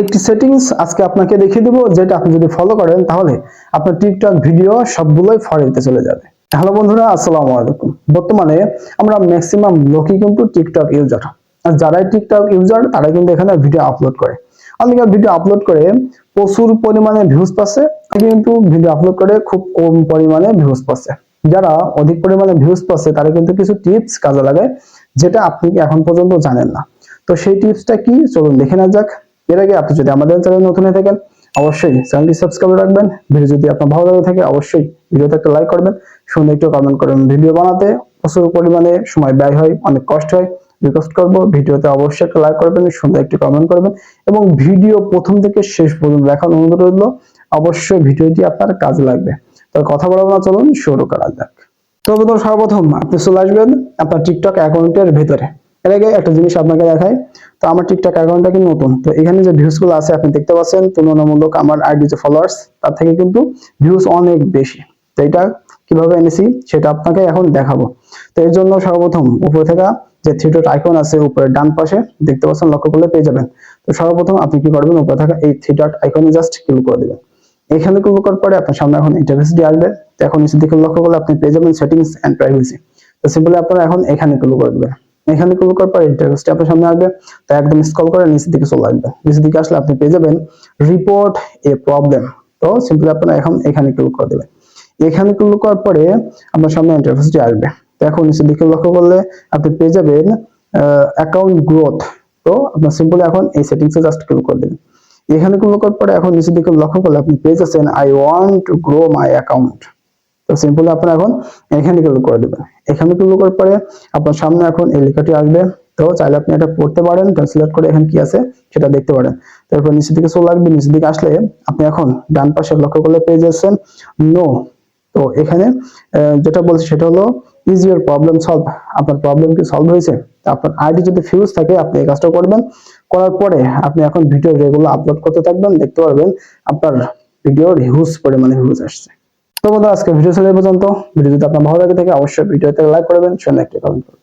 একটি সেটিংস আজকে আপনাকে দেখিয়ে দেবো, যেটা আপনি যদি ফলো করেন, তাহলে আপনার টিকটক ভিডিও সবগুলোই ফরেতে চলে যাবে। হ্যালো বন্ধুরা, আসসালামু আলাইকুম। বর্তমানে আমরা ম্যাক্সিমাম লোকই কিন্তু টিকটক ইউজার আর যারাই টিকটক ইউজার তারাই কিন্তু এখানে ভিডিও আপলোড করে। অনেকে ভিডিও আপলোড করে, প্রচুর পরিমাণে ভিউজ পাচ্ছে কিন্তু ভিডিও আপলোড করে খুব কম পরিমাণে ভিউজ পাচ্ছে। যারা অধিক পরিমাণে ভিউজ পাচ্ছে, তারা কিন্তু কিছু টিপস কাজে লাগে যেটা আপনি এখন পর্যন্ত জানেন না। তো সেই টিপসটা কি? চলুন দেখে না যাক। এর আগে আপনি যদি আমাদের চ্যানেল নতুন হয়ে থাকেন, অবশ্যই চ্যানেলটি সাবস্ক্রাইব রাখবেন। ভিডিও যদি আপনার ভালো লাগে থাকে, অবশ্যই ভিডিওতে একটা লাইক করবেন। সুন্দর একটু কমেন্ট করবেন ভিডিও বানাতে প্রচুর পরিমাণে সময় ব্যয় হয়, অনেক কষ্ট হয়। রিকোয়েস্ট করব, ভিডিওতে অবশ্যই একটা লাইক করবেন, সুন্দর একটি কমেন্ট করবেন। এবং ভিডিও প্রথম থেকে শেষ পর্যন্ত দেখার অনুরোধ রইল, অবশ্যই ভিডিওটি আপনার কাজে লাগবে। তো কথা বলব না, চলুন শুরু করা যাক। তো সর্বপ্রথম আপনি চলে আসবেন আপনার টিকটক অ্যাকাউন্টের ভেতরে। এর আগে একটা জিনিস আপনাকে দেখাই, তো আমার টিকটক অ্যাকাউন্টটা কিন্তু নতুন, তো এখানে যে ভিউজগুলো আছে, আপনি দেখতে পাচ্ছেন, তুলনামূলক আমার আইডি যে ফলোয়ার্স তার থেকে কিন্তু ভিউজ অনেক বেশি। তো এটা কীভাবে এনেছি, সেটা আপনাকে এখন দেখাবো। তো এর জন্য সর্বপ্রথম উপরে থেকে যে থ্রি ডট আইকন আছে উপরে ডান পাশে, দেখতে পাচ্ছেন, লক্ষ্য করলে পেয়ে যাবেন। তো সর্বপ্রথম আপনি কি করবেন, উপরে থাকা এই থ্রি ডট আইকনে জাস্ট ক্লিক করে দিবেন। এখানে ক্লিক করার পরে আপনার সামনে এখন ইন্টারফেসটি আসবে। তো এখন নিচের দিকে লক্ষ্য করলে আপনি পেয়ে যাবেন সেটিংস এন্ড প্রাইভেসি তো সিম্পলি আপনারা এখন এখানে ক্লিক করে দিবেন। এখানে ক্লিক করার পর ইন্টারফেসটি আপনার সামনে আসবে। তো একদম স্ক্রল করে নিচের দিকে চলে আসবে। নিচের দিকে আসলে আপনি পেয়ে যাবেন রিপোর্ট এ প্রবলেম তো সিম্পলি আপনারা এখন এখানে ক্লিক করে দেবেন। এখানে ক্লিক করার পরে আপনার সামনে ইন্টারফেসটি আসবে। তো এখন নিচের দিকে লক্ষ্য করলে আপনি পেয়ে যাবেন অ্যাকাউন্ট গ্রোথ তো আপনার সিম্পলি এখন এই সেটিংসে জাস্ট ক্লিক করে দেবেন এখানে ক্লিক করার পরে এখন নিচের দিকে লক্ষ্য করলে আপনি পেয়ে যাচ্ছেন I want to grow my account তো সিম্পলি আপনার এখন এখানে ক্লিক করে দেবেন। এখানে ক্লিক করার পরে আপনার সামনে এখন এই লেখাটি আসবে। তো চাইলে আপনি এটা পড়তে পারেন ট্রান্সলেট করে এখানে কি আছে সেটা দেখতে পারেন। তারপর নিচের দিকে চলে আসবে নিচের দিকে আসলে আপনি এখন ডান পাশে লক্ষ্য করলে পেয়ে যাচ্ছেন নো তো এখানে যেটা বলছি সেটা হলো ইজ ইউর প্রবলেম সলভ আপনার প্রবলেম কি সলভ হয়েছে? আপনার আইডি যদি ফিউজ থাকে, আপনি এই কাজটা করবেন। করার পরে আপনি এখন ভিডিও রেগুলার আপলোড করতে থাকবেন, দেখতে পারবেন আপনার ভিডিওর হিউজ পরিমাণে ভিউজ আসছে। তো বন্ধু আজকে ভিডিও ছিল পর্যন্ত। ভিডিও যদি আপনার ভালো লাগে থাকে, অবশ্যই ভিডিওতে লাইক করবেন সঙ্গে একটি কমেন্ট করবেন